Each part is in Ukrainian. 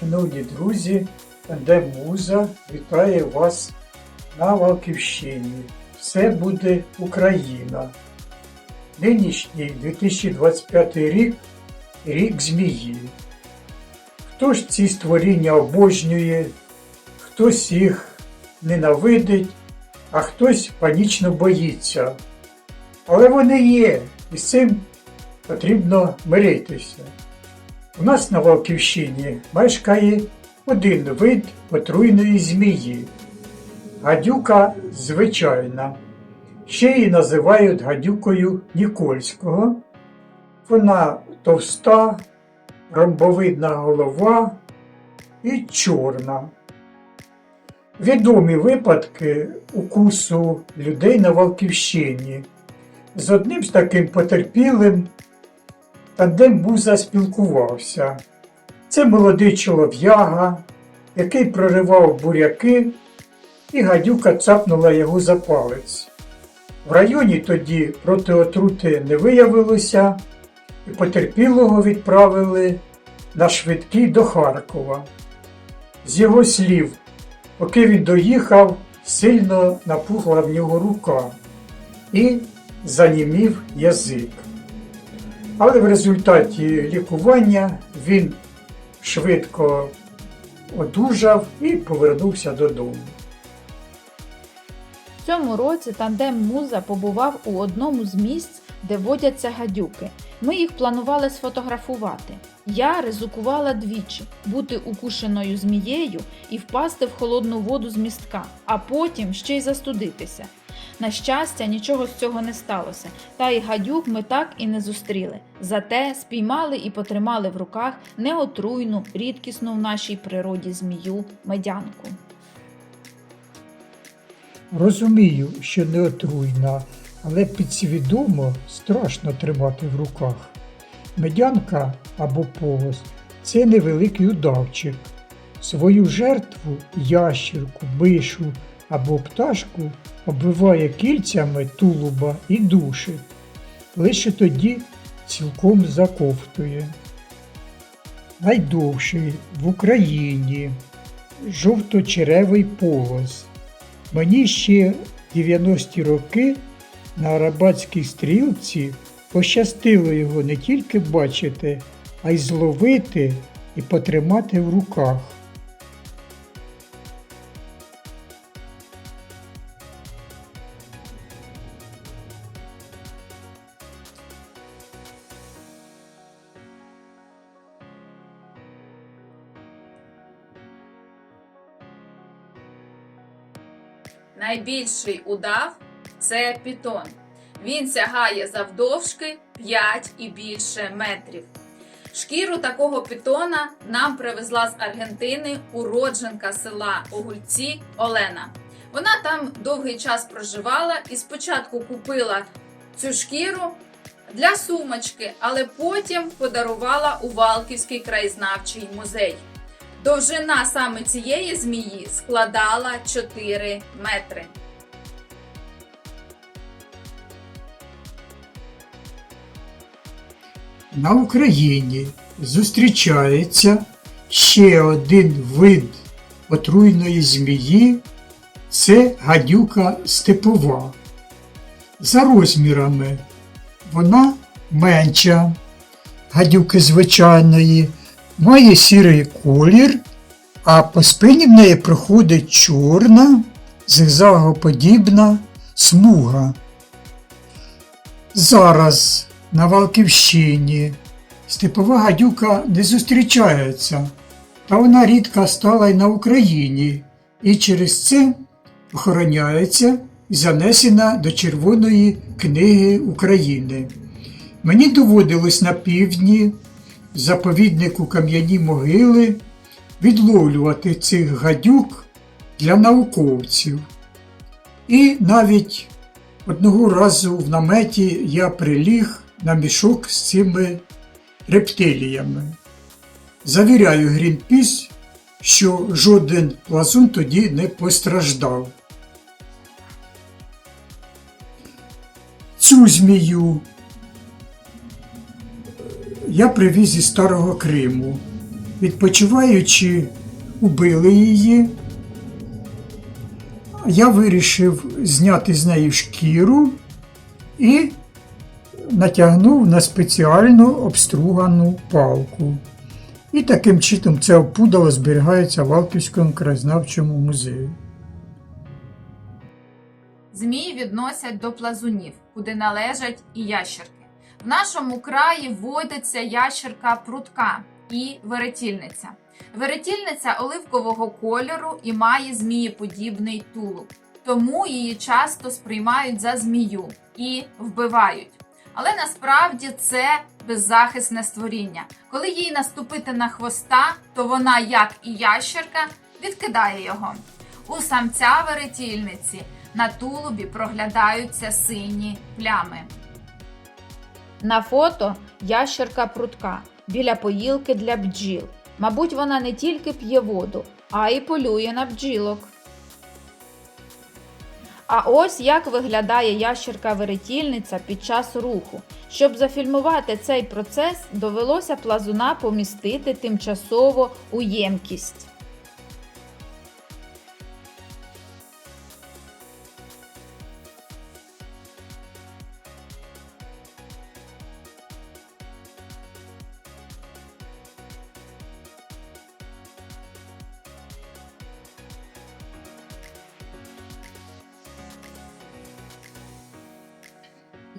Шановні друзі, де муза вітає вас на Валківщині. Все буде Україна. Нинішній 2025 рік рік змії. Хто ж ці створіння обожнює, хтось їх ненавидить, а хтось панічно боїться. Але вони є, і з цим потрібно миритися. У нас на Валківщині мешкає один вид отруйної змії. Гадюка звичайна. Ще її називають гадюкою Нікольського. Вона товста, ромбовидна голова і чорна. Відомі випадки укусу людей на Валківщині. З одним з таким потерпілим тандем Буза спілкувався. Це молодий чолов'яга, який проривав буряки, і гадюка цапнула його за палець. В районі тоді проти отрути не виявилося, і потерпілого відправили на швидкий до Харкова. З його слів, поки він доїхав, сильно напухла в нього рука і занімів язик. Але в результаті лікування він швидко одужав і повернувся додому. В цьому році тандем Муза побував у одному з місць, де водяться гадюки. Ми їх планували сфотографувати. Я ризикувала двічі бути укушеною змією і впасти в холодну воду з містка, а потім ще й застудитися. На щастя, нічого з цього не сталося, та й гадюк ми так і не зустріли. Зате спіймали і потримали в руках неотруйну, рідкісну в нашій природі змію медянку. Розумію, що не отруйна, але підсвідомо страшно тримати в руках. Медянка або полос це невеликий удавчик. Свою жертву, ящірку, бишу або пташку обвиває кільцями тулуба і душить. Лише тоді цілком заковтує. Найдовший в Україні жовточеревий полос. Мені ще 90-ті роки на Арабатській стрілці пощастило його не тільки бачити, а й зловити і потримати в руках. Найбільший удав це пітон. Він сягає завдовжки 5 і більше метрів. Шкіру такого пітона нам привезла з Аргентини уродженка села Огульці Олена. Вона там довгий час проживала і спочатку купила цю шкіру для сумочки, але потім подарувала у Валківський краєзнавчий музей. Довжина саме цієї змії складала 4 метри. На Україні зустрічається ще один вид отруйної змії це гадюка степова. За розмірами вона менша гадюки звичайної, має сірий колір, а по спині в неї проходить чорна, зигзагоподібна смуга. Зараз на Валківщині степова гадюка не зустрічається, та вона рідко стала й на Україні і через це охороняється і занесена до Червоної книги України. Мені доводилось на півдні, заповіднику Кам'яні могили, відловлювати цих гадюк для науковців. І навіть одного разу в наметі я приліг на мішок з цими рептиліями. Завіряю Грінпіс, що жоден плазун тоді не постраждав. Цю змію я привіз із Старого Криму. відпочиваючи, убили її. Я вирішив зняти з неї шкіру і натягнув на спеціальну обстругану палку. І таким чином це опудало зберігається в Алпівському краєзнавчому музеї. Змії відносять до плазунів, куди належать і ящерки. В нашому краї водиться ящерка прутка і веретільниця. Веретільниця оливкового кольору і має змієподібний тулуб, тому її часто сприймають за змію і вбивають. Але насправді це беззахисне створіння. Коли їй наступити на хвоста, то вона, як і ящерка, відкидає його. У самця веретільниці на тулубі проглядаються сині плями. На фото ящерка прутка біля поїлки для бджіл. Мабуть, вона не тільки п'є воду, а й полює на бджілок. А ось як виглядає ящерка-веретільниця під час руху. Щоб зафільмувати цей процес, довелося плазуна помістити тимчасово у ємкість.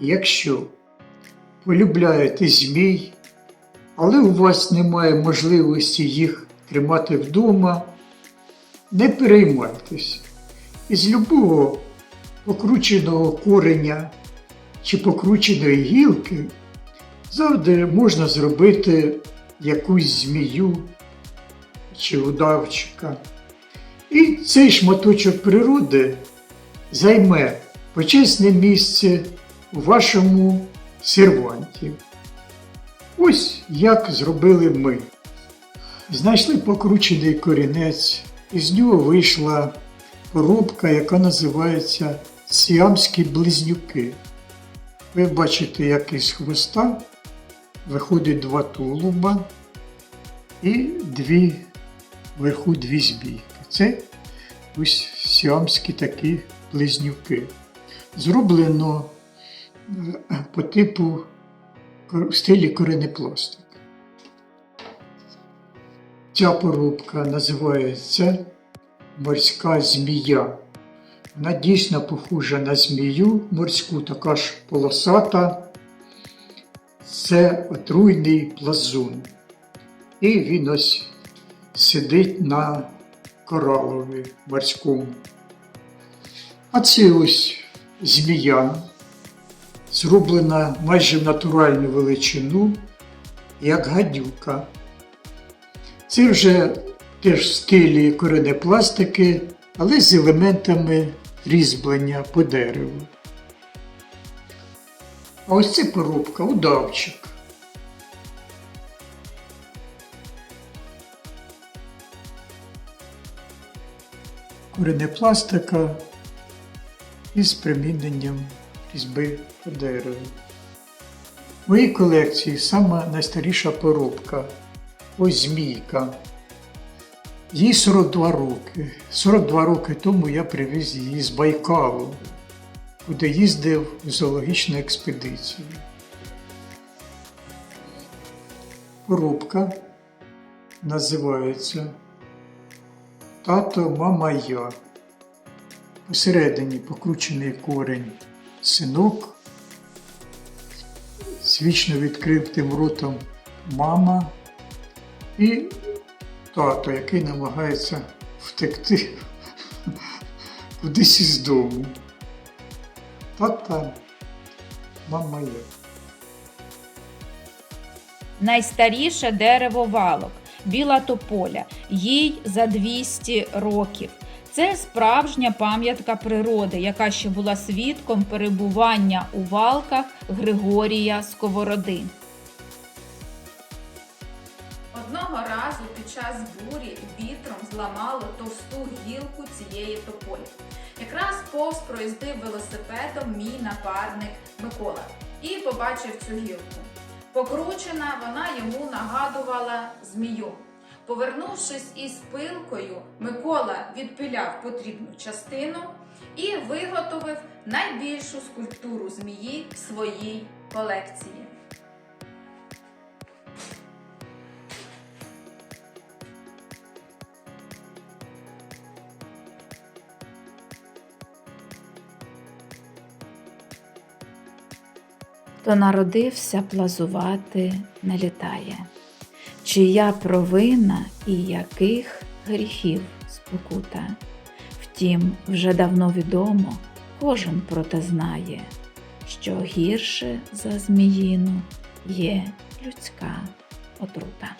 Якщо полюбляєте змій, але у вас немає можливості їх тримати вдома, не переймайтесь. Із любого покрученого кореня чи покрученої гілки завжди можна зробити якусь змію чи удавчика. І цей шматочок природи займе почесне місце у вашому серванті. Ось як зробили ми. Знайшли покручений корінець, із нього вийшла коробка, яка називається Сіамські близнюки. Ви бачите, як із хвоста виходить два тулуба і дві вверху дві збійки. Це ось сіамські такі близнюки. Зроблено по типу в стилі коренепластик. Ця поробка називається морська змія. Вона дійсно похожа на змію морську, така ж полосата. Це отруйний плазун. І він ось сидить на коралові морському. А це ось змія, зроблена майже в натуральну величину, як гадюка. Це вже теж в стилі коренепластики, але з елементами різьблення по дереву. А ось це поробка удавчик. Коренепластика із приміненням різьби по дереву. В моїй колекції сама найстаріша поробка ось змійка. Їй 42 роки. 42 роки тому я привіз її з Байкалу, куди їздив в зоологічну експедицію. Поробка називається Тато, мама я. Посередині покручений корень синок, з вічно відкритим ротом мама і тато, який намагається втекти кудись із дому. Тата, мама я. Найстаріше дерево валок біла тополя, їй за 200 років. Це справжня пам'ятка природи, яка ще була свідком перебування у валках Григорія Сковороди. Одного разу під час бурі вітром зламало товсту гілку цієї тополі. Якраз повз проїздив велосипедом мій напарник Микола і побачив цю гілку. Покручена, вона йому нагадувала змію. Повернувшись із пилкою, Микола відпиляв потрібну частину і виготовив найбільшу скульптуру змії в своїй колекції. Хто народився плазувати, не літає. Чия провина і яких гріхів спокута. Втім, вже давно відомо, кожен проте знає, що гірше за зміїну є людська отрута.